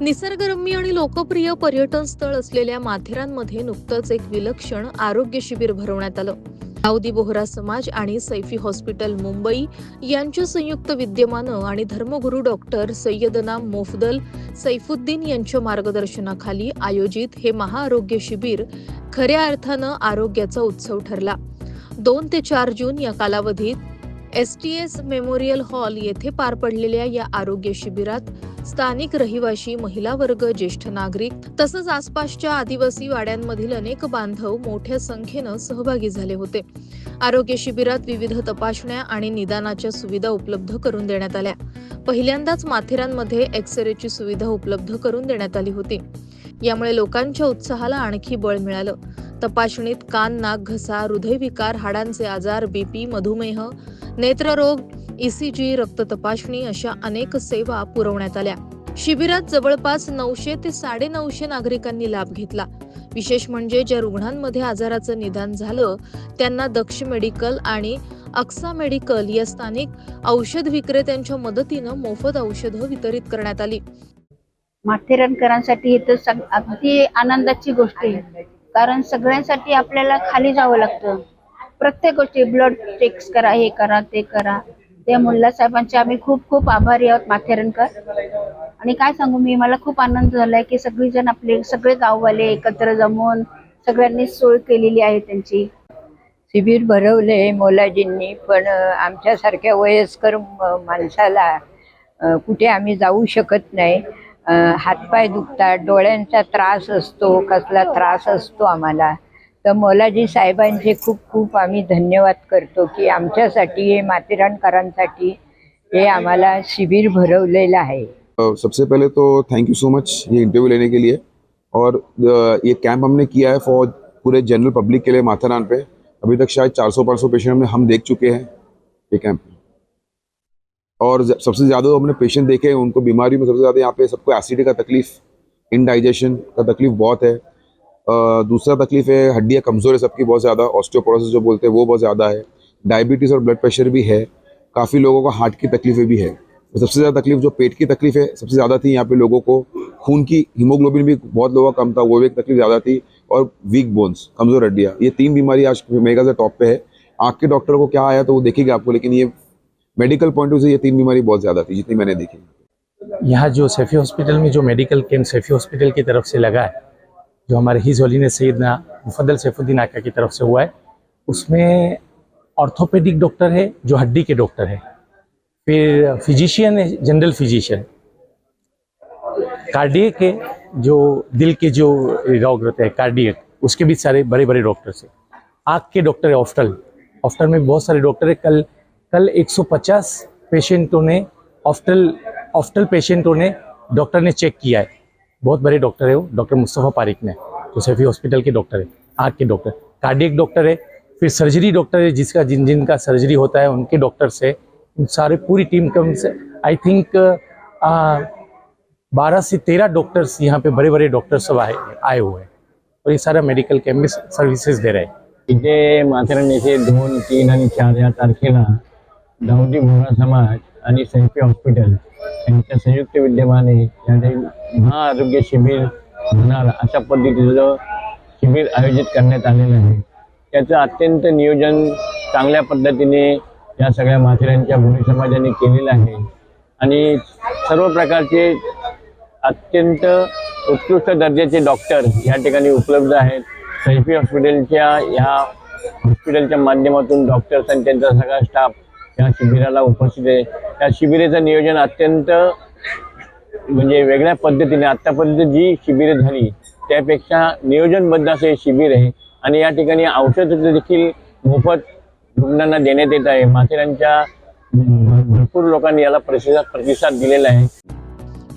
निसर्गरम्य आणि लोकप्रिय पर्यटन स्थळ असलेल्या माथेरानमध्ये नुकतंच एक विलक्षण आरोग्य शिबिर भरवण्यात आलं. दाऊदी बोहरा समाज आणि सैफी हॉस्पिटल मुंबई यांच्या संयुक्त विद्यमानं आणि धर्मगुरू डॉक्टर सय्यदना मोफदल सैफुद्दीन यांच्या मार्गदर्शनाखाली आयोजित हे महाआरोग्य शिबिर खऱ्या अर्थानं आरोग्याचा उत्सव ठरला. दोन ते चार जून या कालावधीत S T S memorial hall येथे पार पडलेल्या या आरोग्य शिबिरात स्थानिक रहिवाशी महिला वर्ग ज्येष्ठ नागरिक तसंच आसपासच्या आदिवासी वाड्यांमधील अनेक बांधव मोठ्या संख्येनं सहभागी झाले होते. आरोग्य शिबिरात विविध तपासण्या आणि निदानाच्या सुविधा उपलब्ध करून देण्यात आल्या. पहिल्यांदाच माथेरानमध्ये एक्सरेची सुविधा उपलब्ध करून देण्यात आली होती. यामुळे लोकांच्या उत्साहाला आणखी बळ मिळालं. तपासणीत कान नाक घसा हृदयविकार हाडांचे आजार बीपी मधुमेह नेत्ररोग ईसीजी रक्त तपासणी अशा अनेक सेवा पुरवण्यात आल्या. शिबिरात जवळपास नऊशे ते साडेनऊशे नागरिकांनी लाभ घेतला. विशेष म्हणजे ज्या रुग्णांमध्ये आजाराचं निदान झालं त्यांना दक्ष मेडिकल आणि अक्सा मेडिकल या स्थानिक औषध विक्रेत्यांच्या मदतीनं मोफत औषधं वितरित करण्यात आली. माथेरानकरांसाठी हे तर अगदी आनंदाची गोष्ट आहे. कारण सगळ्यांसाठी आपल्याला खाली जावं लागतं. प्रत्येक गोष्टी ब्लड चेक्स करा हे करा ते करा. त्या मुल्ला साहेबांचे आम्ही खूप खूप आभारी आहोत माथेरणकर आणि काय सांगू मी मला खूप आनंद झालाय की सगळीजण आपले सगळे गाववाले एकत्र जमून सगळ्यांनी सोय केलेली आहे त्यांची. शिबिर भरवले मोलाजींनी पण आमच्यासारख्या वयस्कर माणसाला कुठे आम्ही जाऊ शकत नाही. हातपाय दुखतात डोळ्यांचा त्रास असतो कसला त्रास असतो आम्हाला. तर मोलाजी साहेबांचे खूप खूप आम्ही धन्यवाद करतो की आमच्यासाठी, हे माथेरानकरांसाठी शिबिर भरवलेलं सबसे पहले तो थैंक यू सो मच ये इंटरव्यू लेने के लिए. और ये कैंप हमने किया है फॉर पूरे जनरल पब्लिक के लिए माथेरान पे. अभी तक शायद 400-500 पेशेंट हमने, हम देख चुके हैं ये कैंप और सबसे ज़्यादा हमने पेशेंट देखे उनको बीमारी में सबसे ज़्यादा यहाँ पे सबको एसिडिटी का तकलीफ़ इनडाइजेशन का तकलीफ़ बहुत है. दूसरा तकलीफ़ है, हड्डियाँ कमज़ोर है सबकी बहुत ज़्यादा ऑस्टियोपोरोसिस जो बोलते हैं वो बहुत ज़्यादा है डायबिटीज़ और ब्लड प्रेशर भी है, काफ़ी लोगों को हार्ट की तकलीफें भी है। सबसे ज़्यादा तकलीफ़ जो पेट की तकलीफ़ है, सबसे ज़्यादा थी यहाँ पे लोगों को, खून की हीमोग्लोबिन भी बहुत लोगों का कम था, वो भी एक तकलीफ़ ज़्यादा थी, और वीक बोन्स कमज़ोर हड्डियाँ, ये तीन बीमारी आज मेगा से टॉप पे है। आँख के डॉक्टर को क्या आया तो वो देखेगा आपको, लेकिन ये मेडिकल पॉइंट ऑफ़ से ये तीन बीमारी बहुत ज़्यादा थी, जितनी मैंने देखी। यहाँ जो सेफ़ी हॉस्पिटल में जो मेडिकल कैंप सेफ़ी हॉस्पिटल की तरफ़ से लगा है जो हमारे हिज होलीने सैदना मुफदल सैफुद्दीन आका की तरफ़ से हुआ है, उसमें ऑर्थोपेडिक डॉक्टर है, जो हड्डी के डॉक्टर है। फिर फिजिशियन है जनरल फिजिशियन कार्डियक के जो दिल के जो रोग रहते हैं कार्डियक उसके भी सारे बड़े बड़े डॉक्टर्स हैं। आँख के डॉक्टर है ऑफ्टल ऑफ्टल में बहुत सारे डॉक्टर है। कल कल 150 पेशेंटों ने ऑफ्टल ऑफ्टल पेशेंटों ने डॉक्टर ने चेक किया है। बहुत बड़े डॉक्टर है वो, डॉक्टर मुस्तफ़ा पारिक ने जो सैफी हॉस्पिटल के डॉक्टर है आँख के डॉक्टर। कार्डियक डॉक्टर है, फिर सर्जरी डॉक्टर है, जिसका जिन जिनका सर्जरी होता है, उनके डॉक्टर्स है। इन सारे पूरी team come say I think बारह से तेरह डॉक्टर्स यहाँ पे बड़े बड़े डॉक्टर सब आए आए हुए हैं। और ये सारा मेडिकल कैंप में सर्विसेज़ दे रहे हैं। इथे माथेरान येथे दोन तीन आणि चार या तारखेला, दाऊदी बोहरा समाज, आणि सैफी हॉस्पिटल, यांच्या संयुक्त विद्यमाने ठिकाणी महाआरोग्य शिबिर होणार अशा पद्धतीचं शिबिर आयोजित करण्यात आलेलं आहे. त्याचं अत्यंत नियोजन चांगल्या पद्धतीने या सगळ्या माथेऱ्यांच्या भूमी समाजाने केलेलं आहे. आणि सर्व प्रकारचे अत्यंत उत्कृष्ट दर्जाचे डॉक्टर या ठिकाणी उपलब्ध आहेत. सैफी हॉस्पिटलच्या ह्या हॉस्पिटलच्या माध्यमातून डॉक्टर्स आणि त्यांचा सगळा स्टाफ या शिबिराला उपस्थित आहे. या शिबिराचं नियोजन अत्यंत म्हणजे वेगळ्या पद्धतीने आत्तापर्यंत जी शिबिरे झाली त्यापेक्षा नियोजनबद्ध असं हे शिबिर आहे. आणि या ठिकाणी औषधं देखील मोफत रुग्णांना देण्यात येत आहे. माथेरानच्या भरपूर लोकांनी याला प्रतिसाद प्रतिसाद दिलेला आहे.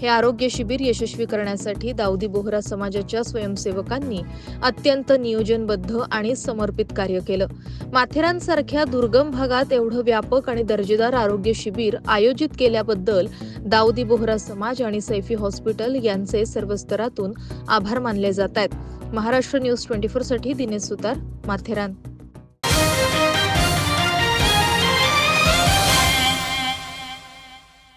हे आरोग्य शिबिर यशस्वी करण्यासाठी दाऊदी बोहरा समाजाच्या स्वयंसेवकांनी अत्यंत नियोजनबद्ध आणि समर्पित कार्य केलं. माथेरानसारख्या दुर्गम भागात एवढं व्यापक आणि दर्जेदार आरोग्य शिबिर आयोजित केल्याबद्दल दाऊदी बोहरा समाज आणि सैफी हॉस्पिटल यांचे सर्व स्तरातून आभार मानले जात आहेत. महाराष्ट्र न्यूज ट्वेंटी फोरसाठी दिनेश सुतार माथेरान.